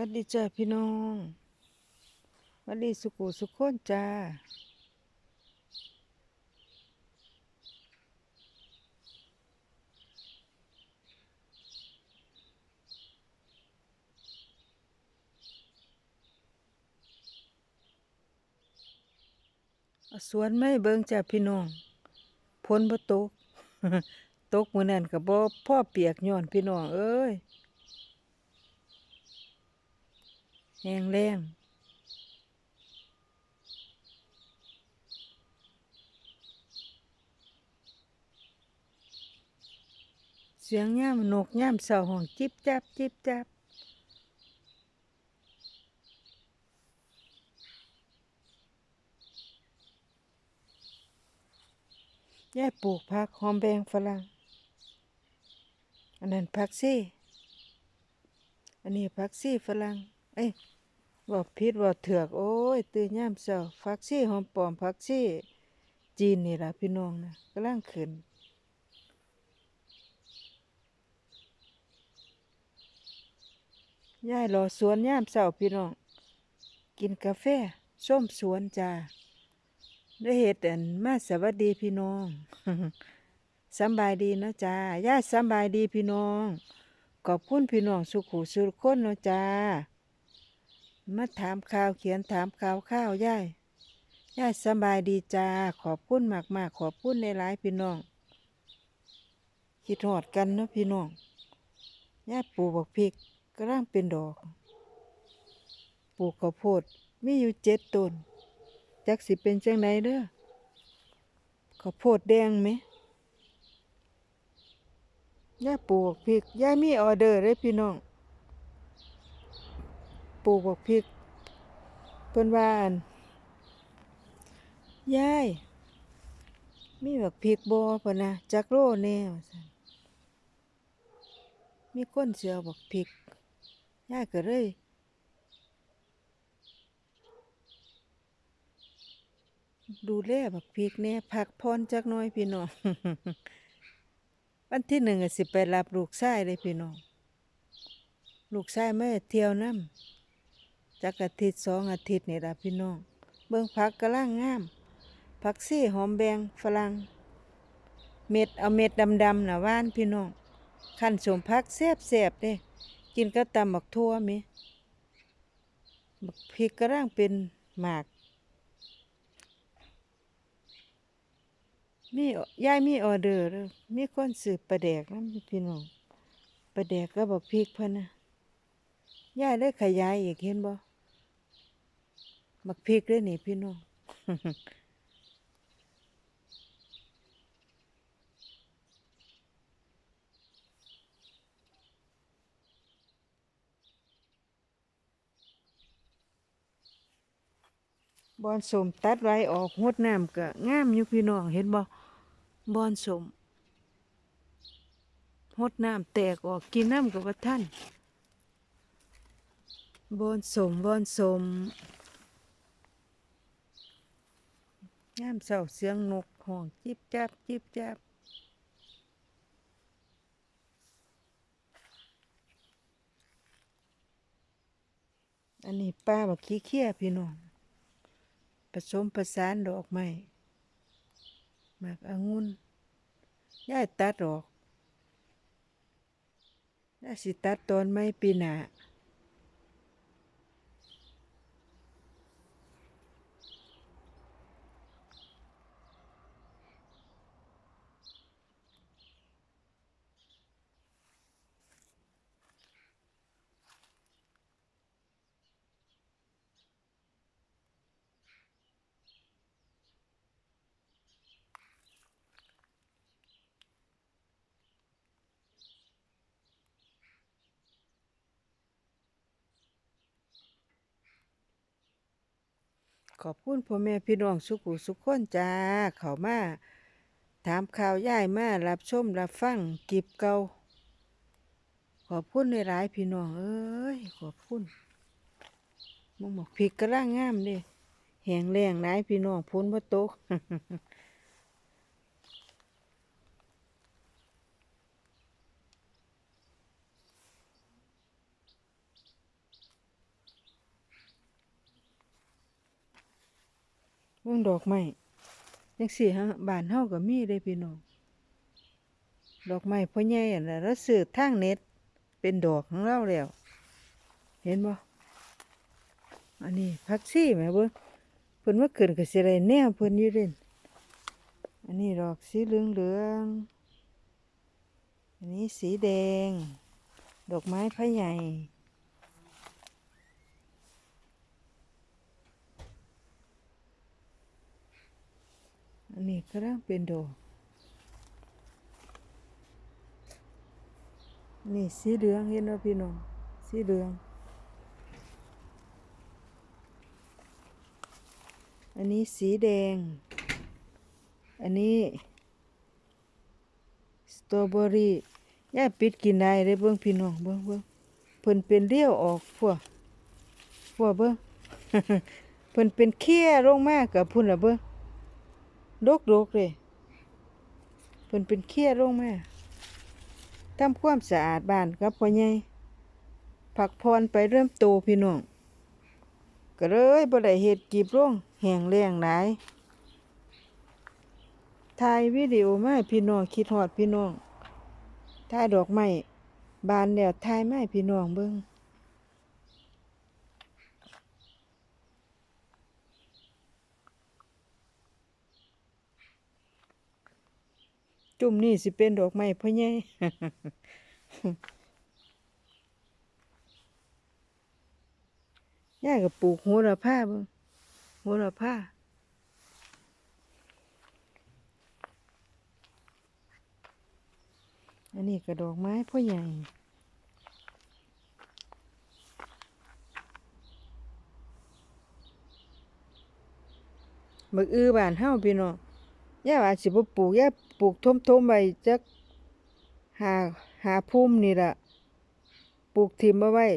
วัดดีจ้าพี่น้องวัดดีสุขุสุขคนจ้า สวนไม่เบิ่งจ้าพี่น้องพ้นบ่ตก ตกมื้อนั้นก็บ่พ่อเปียกย้อนพี่น้องเอ้ย แห้งแล้งเสียงย่ามนกย่ามเสาห้องจิบจับจิบจับยายปลูกผักหอมแบงฝรั่ง อันนั้นผักซี่ อันนี้ผักซี่ฝรั่ง เอ้ยบอกผิดบอกเถือกโอ้ย ตื่นยามเช้าผักซี่หอมปอมผักซี่ จีนนี่ล่ะพี่น้องนะกำลังขึ้นยายรอสวนยามเช้าพี่น้อง กินกาแฟส้มสวนจ้าได้เฮ็ดอันมาสวัสดีพี่น้องสบายดีนะจ้ายายสบายดีพี่น้อง ขอบคุณพี่น้องสุขุสุขคนนะจ้า มาถามข่าวเขียนถามข่าวข้าวยายยายสบายดีจ้าขอบคุณมากมากๆขอบคุณในหลายพี่น้อง คิดหอดกันเนาะพี่น้องยายปลูกบักพริกกำลังเป็นดอก ปลูกข้าวโพดมีอยู่เจ็ดต้นจักสิเป็นจังไดเด้อข้าวโพดแดงไหมย่าปลูกบักพริกย่ามีออเดอร์เลยพี่น้อง ลูกบักพริกเพิ่นว่าอันยายมีบักพริกบ่เพิ่นนะจักโลแน่ว่าซั่นมีคนสิเอบักพริกยายก็เลยดูแลบักพริกแหน่ยพักพรจักน้อยพี่น้องวันที่หนึ่งสิไปรับลูกชายเลยพี่น้อง ลูกชายไม่เที่ยวน้ำ จักอาทิตย์สองอาทิตย์นี่ละพี่น้อง เบิ่งผักกระล่างงาม ผักซี่หอมแบงฝรั่งเม็ดเอาเม็ดดำๆน่ะว่านพี่น้องขั้นสมผักแซ่บๆเด้ กินก็ตำบักทั่วมิบักพริกกระล่างเป็นหมากมียายมีออเดอร์มีคนซื้อปลาแดกนำพี่น้องปลาแดกก็บักพริกเพิ่นนะยายได้ขยายอีกเห็นบ่ บักพริกเด้อนี่พี่น้อง บอนสมตัดไว้ออกหดน้ำก็งามอยู่พี่น้องเห็นบ่บอนสมหดน้ำแตกออกกินน้ำกับว่าท่านบอนสมบอนสม งามเสาเสียงนกห้องจิบจับจิบจับอันนี้ป้าบักขี้เคี้ยพี่น้องผสมประสานดอกไม้หมากองุ่นย่ายตัดออกย่าสิตัดตอนไม้ปีหนา ขอบคุณพ่อแม่พี่น้องสุขุสุขคนจ้า เขามา ถามข่าวย่ายมารับชมรับฟังกิบเก่าขอบคุณในหลายพี่น้องเอ้ยขอบคุณมึงบอกพริกกระร่างงามเด้แหงแรงหลายพี่น้องพ้นบ่ตก วงดอกไม้จังซี่ฮะบ้านเฮาก็มีเด้พี่น้องดอกไม้พ่อใหญ่อันน่ะเราซื้อทางเน็ตเป็นดอกของเราแล้ว เห็นบ่อันนี้ผักชีแม่เบิ่งเพิ่นว่าขึ้นก็สิได้แนวเพิ่นอยู่เด่นอันนี้ดอกสีเหลืองๆอันนี้สีแดง ดอกไม้พระใหญ่ อันนี้ก็ร่างเป็นโด นี่สีเหลืองเห็นว่าพี่น้อง สีเหลือง อันนี้สีแดง อันนี้สตรอเบอรี่ย่าปิดกินได้เลยเบิ่งพี่น้องเบิ่งเบิ่งเพิ่นเป็นเลี้ยวออกพวกพวกเบิ่งเพิ่นเป็นเขี้ยลงมากกับพุ่นละเบิ่ง ดกดกเลยเพิ่นเป็นเขี้ยลงแมาทำความสะอาดบ้านกับพ่อใหญ่พักพรไปเริ่มโตพี่น้องก็เลยบ่ได้เฮ็ดกีบลงแห้งแล้งหลายถ่ายวิดีโอมาพี่น้องคิดฮอดพี่น้องถ่ายดอกไม้บานแล้วถ่ายมาให้พี่น้องเบิ่ง จุ่มนี่สิเป็นดอกไม้พ่อใหญ่ย่าก็ปลูกโหระพาบิ่งโหระพาอันนี้ก็ดอกไม้พ่อใหญ่บักอือบานเฮาพี่น้องย่าว่าสิบ่ปลูกย่า ปลูกทมๆไว้จักหาหาพุ่มนี่ละปลูกถิ่มเอาไว้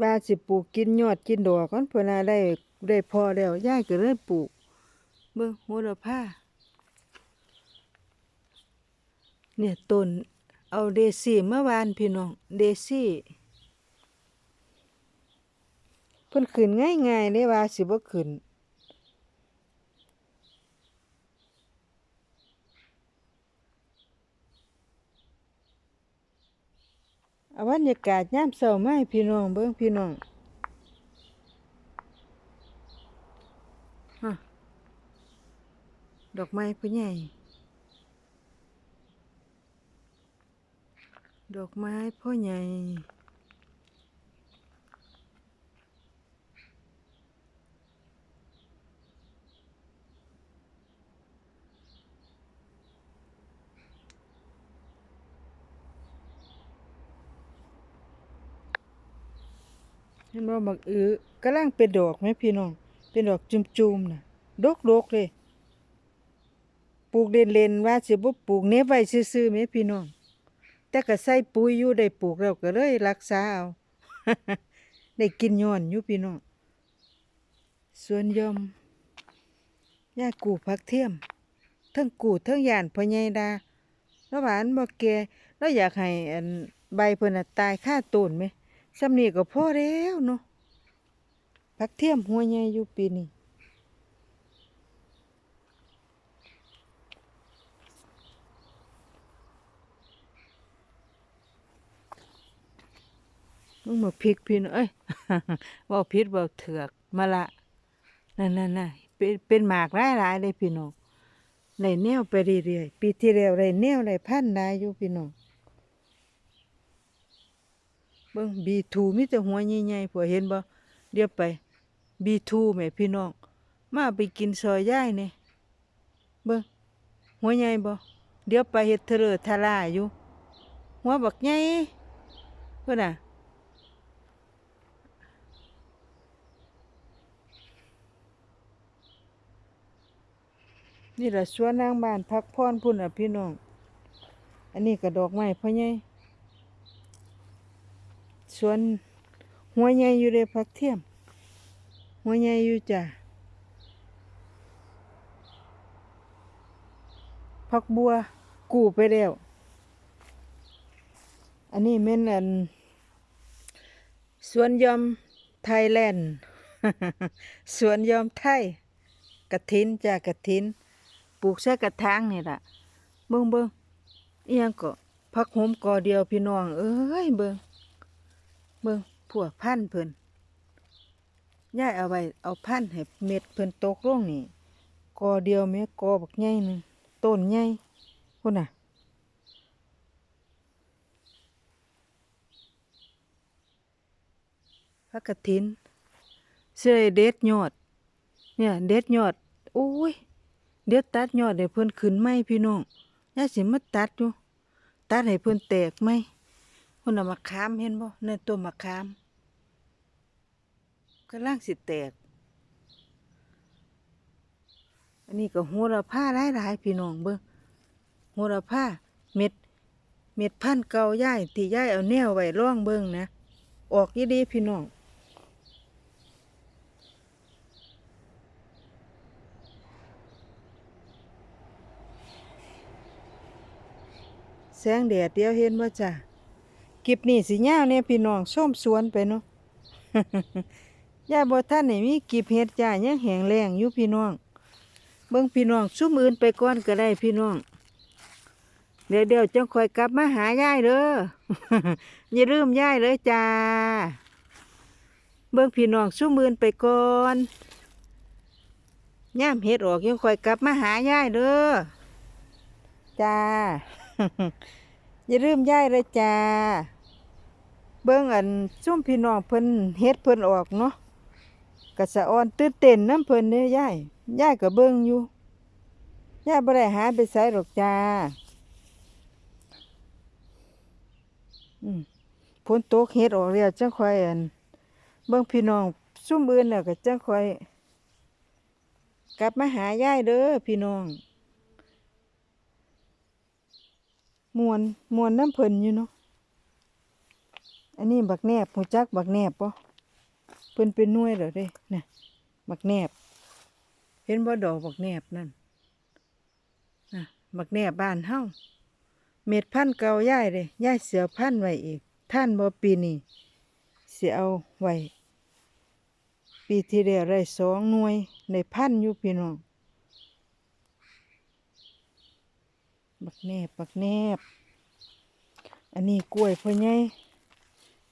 ว่าสิปลูกกินยอดกินดอกมันเพิ่นน่ะได้ได้พอแล้วยายก็เลยปลูกเบิ่งโหระพาเนี่ยต้นเอาเดซี่เมื่อวานพี่น้องเดซี่เพิ่นขึ้นง่ายๆเด้ว่าสิบ่ขึ้น เอาบรรยากาศยามเช้ามาให้พี่น้องเบิ้งพี่น้องดอกไม้ผู้ใหญ่ ดอกไม้พ่อใหญ่ เห็นบ่บักอือกำลังเป็นดอกไหมพี่น้อง เป็นดอกจุ่มๆน่ะดกๆเลยปลูกเล่นๆว่าสิบ่ปลูกเนบไว้ซื่อๆแหมพี่น้อง แต่ก็ใส่ปุ๋ยอยู่ได้ปลูกแล้วก็เลยรักษาเอา ได้กินย้อนอยู่พี่น้องสวนยมยากูผักเทียมทั้งกูทั้งยานพ่อใหญ่ดาแล้วหวาอันบ่แก่แล้วอยากให้ใบเพิ่นน่ะตายคาต้นไหม สำนีก็พอแล้วเนาะผักเทียมหัวใหญ่อยู่ปีนี้มึงมาพริกพี่นเอ้ยว่าพิษว่าเถือกมาละนั่นนั่นน่ะเป็นเป็นหมากหลายหลายเลยพี่น้องได้แนวไปเรื่อยๆปีที่แล้วได้แนวได้พันได้อยู่พี่น้อง เบิ่ง B2 มีแต่หัวใหญ่ๆพวเห็นบ่เดี๋ยวไป B2 แม่พี่น้อง มาไปกินซอยย่ายเนี่เบิ่งหัวใหญ่บ่เดี๋ยวไปเฮ็ดเทอเลอทาราอยู่ หัวบักใหญ่เพิ่นน่ะนี่ล่ะสวนนางบ้านพักพรพุ่นน่ะพี่น้อง อันนี้ก็ดอกไม้พ่อใหญ่ สวนหัวใหญ่อยู่ในพักเทียม หัวใหญ่อยู่จ้ะพักบัวกูไปแล้ว อันนี้แม่นอันสวนยอมไทยแลนด์สวนยอมไทยกระถินจ้ากระถินปลูกใส่กระถางนี่แหละเบิ่งเบิ่งเอียงก็พักหอมกอเดียวพี่น้อง เอ้ยเบิ่ง เบิ่งพวกพันเพิ่นย่ายเอาไว้เอาพันให้เม็ดเพิ่นตกลงนี่กอเดียวแม่กอบักใหญ่หนึ่งต้นใหญ่พุ่นน่ะพักกระถินเสยเด็ดยอด เนี่ยเด็ดยอดโอ้ยเดี๋ยวตัดยอดให้เพิ่นขึ้นไหมพี่น้องย่าสิมาตัดอยู่ตัดให้เพิ่นแตกไหม คนน่ะมะขามเห็นบ่ในตัวมะขามกำลังสิแตก อันนี้ก็โหระพาหลายๆพี่น้องเบิ่งโหระพาเม็ด เม็ดพันเก่าย่ายที่ย่ายเอาแนวไว้ร่องเบิ่งนะ ออกยี่ดีพี่น้องแสงแดดเดียวเห็นว่าจ้ะ คลิปนี้สิยาวเนี่ยพี่น้องส้มสวนไปเนาะย่าบ่ท่านไหนมีกีบเฮ็ดจ้ายังแหงแรงอยู่พี่น้อง เบิ่งพี่น้องซุ่มอื่นไปก่อนก็ได้พี่น้อง เดี๋ยวเดี๋ยวจังคอยกลับมาหายายเด้ออย่าลืมยายเลยจ้า เบิ่งพี่น้องซุ่มอื่นไปก่อนย่ามเฮ็ดออกยังคอยกลับมาหายายเด้อจ้าอย่าลืมยายเลยจ้า เบิ่งอันซุ่มพี่น้องเพิ่นเฮ็ดเพิ่นออกเนาะกะสะออนตื่นเต้นน้ำเพิ่นเด้ยยายยายก็เบิ่งอยู่ยายบ่ได้หาไปไสหรอกจ้าอืมฝนตกเฮ็ดออกแล้วจังค่อยอันเบิ่งพี่น้องซุ่มอื่นแล้วก็จังค่อย กลับมาหายายเด้อพี่น้องมวนมวนน้ำเพิ่นอยู่เนาะ อันนี้บักแนบหูจักบักแนบปะเพิ่นเป็นน่วยเหรอเด้น่ะบักแนบ เห็นบ่ดอกบักแนบนั่นน่ะบักแนบบ้านเฮาเม็ดพันเก่าย่ายเลยย่ายเสือพันไว้อีก ท่านบ่ปีนี้เสิเอาไว้ปีที่แล้วได้สองหน่วยในพันอยู่พี่น้องบักแนบบักแนบ อันนี้กล้วยพ่อใหญ่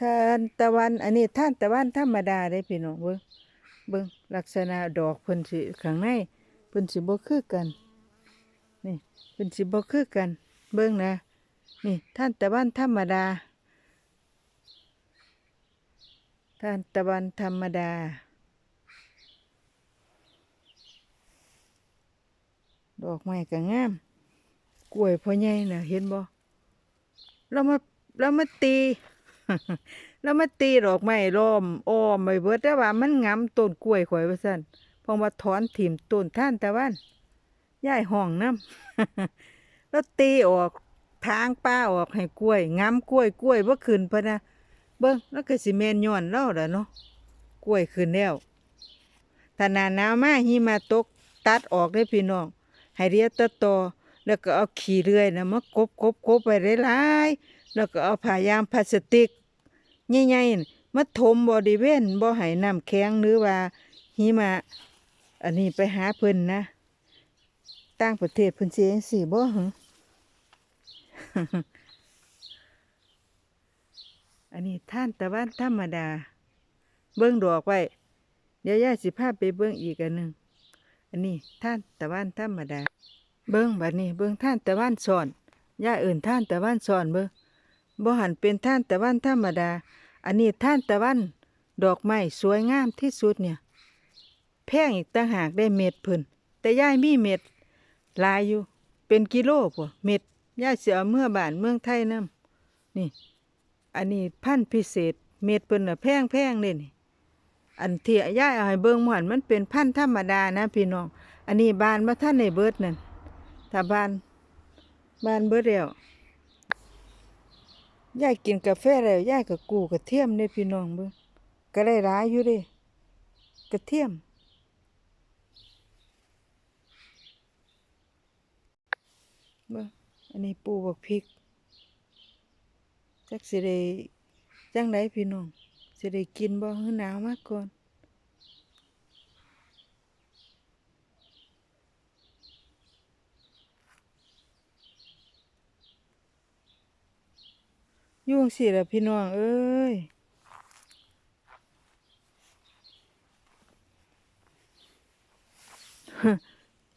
ท่านตะวัน อันนี้ท่านตะวันธรรมดาได้พี่น้องเบิ่งเบิ่งลักษณะดอกเพิ่นสิข้างในเพิ่นสิบ่คือกัน นี่เพิ่นสิบ่คือกัน เบิ่งนะ นี่ท่านตะวันธรรมดา ท่านตะวันธรรมดาดอกไม้ก็งาม กล้วยพ่อใหญ่น่ะเห็นบ่เรามาเรามาตี เรามาตีดอกไม้ล้อมอ้อมไปเบิดแต่ว่ามันงำต้นกล้วยข่อยว่าซั่นพอมาถอนถิ่มต้นท่านตะวันย้ายห้องน้ำแล้วตีออกทางป้าออกให้กล้วยงำกล้วยกล้วยบ่ขึ้นพะนะเบิ่งแล้วก็สิแม่นย้อนเล่าล่ะเนาะกล้วยขึ้นแล้วถ้าหนาหนาวมาหิมะตกตัดออกได้พี่น้องให้เรียตะตอแล้วก็เอาขี้เลื่อยนะมากบกบกบไปหลายๆ แล้วก็เอาผ้ายางพลาสติกใหญ่ๆมาถมบริเวณบ่ให้น้ำแข็งหรือว่าหิมะ อันนี้ไปหาเพิ่นนะต่างประเทศเพิ่นสิจังซี่บ่หอันนี้ท่านตะวันธรรมดา เบิ่งดอกไว้เดี๋ยวย่าสิพาพไปเบิ่งอีกอันหนึ่งอันนี้ท่านตะวันธรรมดา เบิ่งแบัดนี้ เบิ่งท่านตะวันสอนย่าเอื่นท่านตะวันสอนเบิ่ง บ่หันเป็นท่านตะวันธรรมดา อันนี้ท่านตะวันดอกไม้สวยงามที่สุดเนี่ย แพงอีกต่างหากได้เม็ดพิ่นแต่ย่ายมีเม็ดหลายอยู่ เป็นกิโลพวเม็ดย่ายสิเอเมื่อบานเมืองไทยนํนี่ อันนี้พันธุ์พิเศษ เม็ดเพิ่นน่ะแพงแพงเลยนี่ อันที่ย่ายเอาให้เบิ่งหมหันมันเป็นพันธุ์ธรรมดานะพี่น้อง อันนี้บานมาท่านในเบิร์ดนั่นถ้าบานบานเบิร์ดแล้ว ยายกินกาแฟแล้วยายกับกูกระเทียมเนี่ยพี่น้องเบิ่งก็ได้ร้ายอยู่เด้กระเทียม เบิ่งอันนี้ปูบักพริกจักสิได้จังไดพี่น้องสิได้กินบ่ฮือหนาวมาก่อน ยุ่งสิละพี่น้องเอ้ย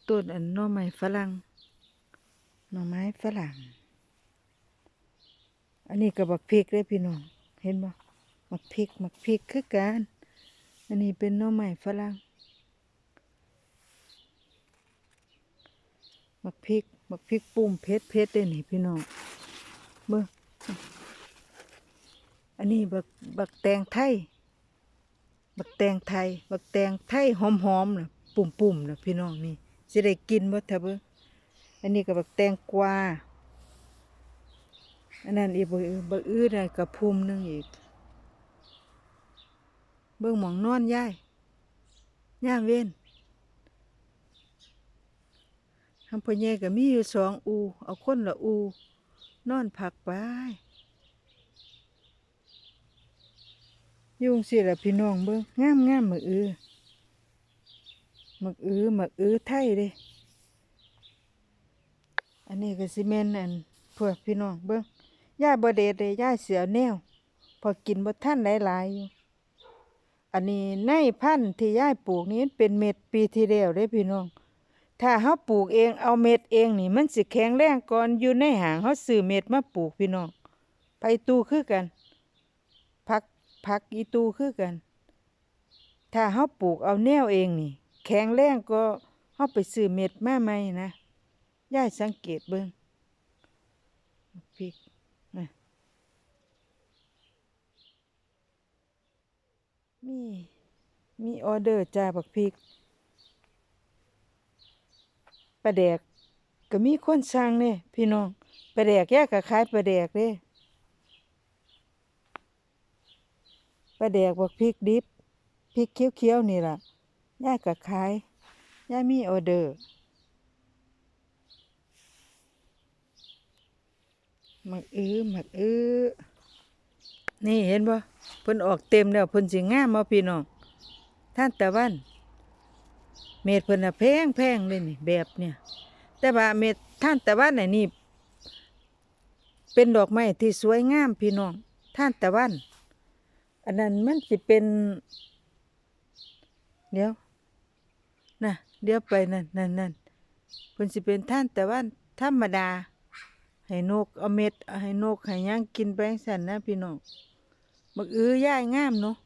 ต้นอันหน่อไม้ฝรั่งหน่อไม้ฝรั่ง อันนี้ก็บักพริกเลยพี่น้อง เห็นบ่บักพริกบักพริกคือกัน อันนี้เป็นหน่อไม้ฝรั่งบักพริกบักพริกปุ่มเพชรเพชรเลยนี่พี่น้องเบิ่ง อันนี้บักบักแตงไทย บักแตงไทย บักแตงไทยหอมๆน่ะปุ่มๆน่ะพี่น้องนี่สิได้กินบ่เถอะเบิ่งอันนี้ก็บักแตงกวาอันนั้นอีกบักอื้อบักอื้อนะกับภูมิหนึงอีก เบิ่งหมองนอนย่ายย่ามเว้นทำพ่อใหญ่ก็มีอยู่สองอู เอาคนละอู นอนพักไป ยุ่งสิละพี่น้องเบิ่งงามงามๆมึกอื้อมึกอื้อมึกอือไทยเด้อันนี้ก็สิแม่นอันพวกพี่น้องเบิ่งย่าบ่เดดเลยย่าเสือแนว พอกินบ่ทันหลายๆอยู่อันนี้ในพันธุ์ที่ย่ายปลูกนี้เป็นเม็ดปีที่แล้วเด้พี่น้อง ถ้าเฮาปลูกเองเอาเม็ดเองนี่มันสิแข็งแรงก่อนอยู่ในหางเฮาซื้อเม็ดมาปลูกพี่น้องไปตูคือกัน ผักอีตูคือกัน ถ้าเฮาปลูกเอาแนวเองนี่ แข็งแรงก็เฮาไปซื้อเม็ดมาใหม่นะย่ายสังเกตเบิ่งพริกนะมีมีออเดอร์จ้าบักพริกปลาแดกก็มีคนสั่งเนี่ยพี่น้องปลาแดกแยกก็ขายปลาแดกเด้ ปลาแดกบักพริกดิบพริกเขียวๆนี่ล่ะย่ายก็ขายย่ายมีออเดอร์หมักอื้อหมักอื้อนี่เห็นบ่เพิ่นออกเต็มแล้วเพิ่นสิงามบ่พี่น้องท่านตะวันเม็ดเพิ่นน่ะแพงแพงเลยนี่แบบเนี่ย แต่ว่าเม็ดท่านตะวันน่ะนี่เป็นดอกไม้ที่สวยงามพี่น้องท่านตะวัน อันนั้นมันสิเป็น เดี๋ยวน่ะเดี๋ยวไปนั่นนั่นนั่นเพิ่นสิเป็นท่านแตะวันธรรมดา ให้นกเอาเม็ดให้นกให้หยังกินไปจั่งซันนะพี่น้องบักอื้อย่ายงามเนาะ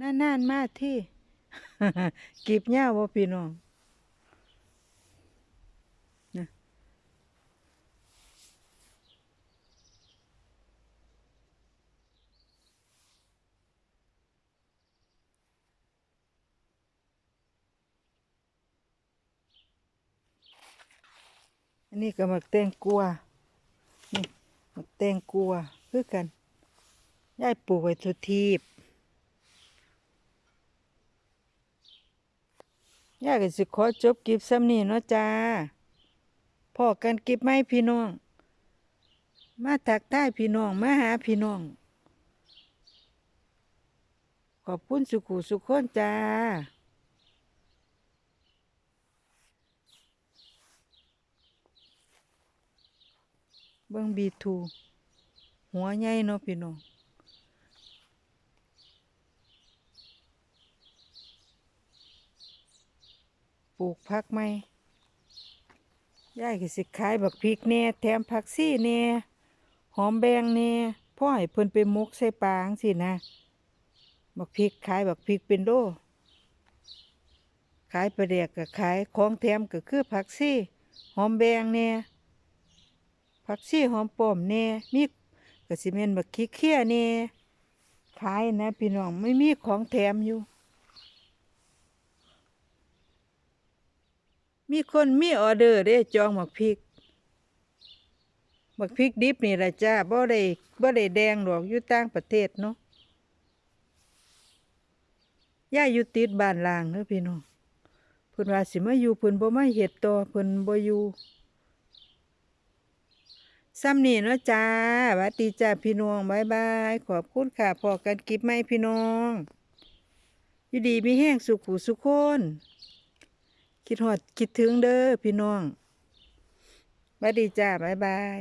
นานๆมากที่กีบเหย้าบ่พี่น้อง อันนี้ก็มักแตงกัวนี่มักแตงกัวคือกันยายปลูกไว้ทุทีบยากก็สิขอจบกิบซ้ำนี่เนาะจ้าพอกันกิบไหมพี่น้อง มาทักทายพี่น้อง มาหาพี่น้อง ขอบคุณสุขุสุขคนจ้า เบิ่งบีทูหัวใหญ่เนาะพี่น้องปลูกผักไหมยายก็สิขายบักพริกแน่แถมผักซี่แน่หอมแบงแน่พ่อให้เพิ่นไปหมกใส่ปลางสินะบักพริกขายบักพริกเป็นโลขายปลาแดกก็ขายของแถมก็คือผักซี่หอมแบงแน่ ผักซี่หอมป้อมแน่มีก็สิแม่นบักขี้เคี้ยแน่ขายนะพี่น้องไม่มีของแถมอยู่ มีคนมีออเดอร์เด้จองหมักพริกหมักพริกดิบนี่แหละจ้าบ่ได้บ่ได้แดงหรอกอยู่ต่างประเทศเนาะย่าอยู่ติดบ้านลางเด้อพี่น้องเพิ่นว่าสิมาอยู่เพิ่นบ่มาเฮ็ดต่อเพิ่นบ่อยู่ ซ้ำนี่เนาะจ้าวัตีจ้าพี่น้องบายบาย ขอบคุณค่ะพอกันกิฟไม่พี่น้องยู่ดีมีแห้งสุขูสุขคนคิดหอดคิดถึงเด้อพี่น้องวัดีจ้าบายบาย